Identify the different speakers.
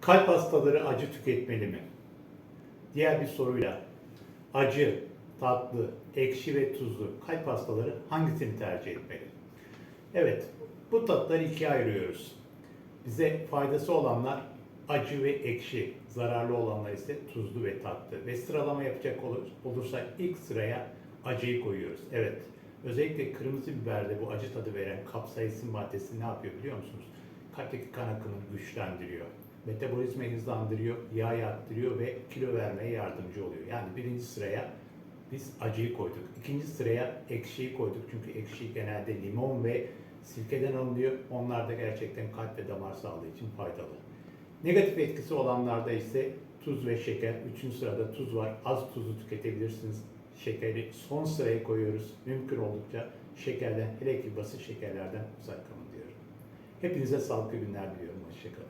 Speaker 1: Kalp hastaları acı tüketmeli mi? Diğer bir soruyla acı, tatlı, ekşi ve tuzlu kalp hastaları hangisini tercih etmeli? Evet, bu tatları ikiye ayırıyoruz. Bize faydası olanlar acı ve ekşi, zararlı olanlar ise tuzlu ve tatlı. Ve sıralama yapacak olur- olursak ilk sıraya acıyı koyuyoruz. Evet, özellikle kırmızı biberde bu acı tadı veren kapsaisin maddesi ne yapıyor biliyor musunuz? Kalpteki kan akımını güçlendiriyor. Metabolizmayı hızlandırıyor, yağ yaktırıyor ve kilo vermeye yardımcı oluyor. Yani birinci sıraya biz acıyı koyduk. İkinci sıraya ekşiyi koyduk. Çünkü ekşi genelde limon ve sirkeden alınıyor. Onlar da gerçekten kalp ve damar sağlığı için faydalı. Negatif etkisi olanlarda ise tuz ve şeker. Üçüncü sırada tuz var. Az tuzu tüketebilirsiniz. Şekeri son sıraya koyuyoruz. Mümkün oldukça şekerden, hele ki basit şekerlerden uzak kalın diyorum. Hepinize sağlıklı günler diliyorum. Hoşçakalın.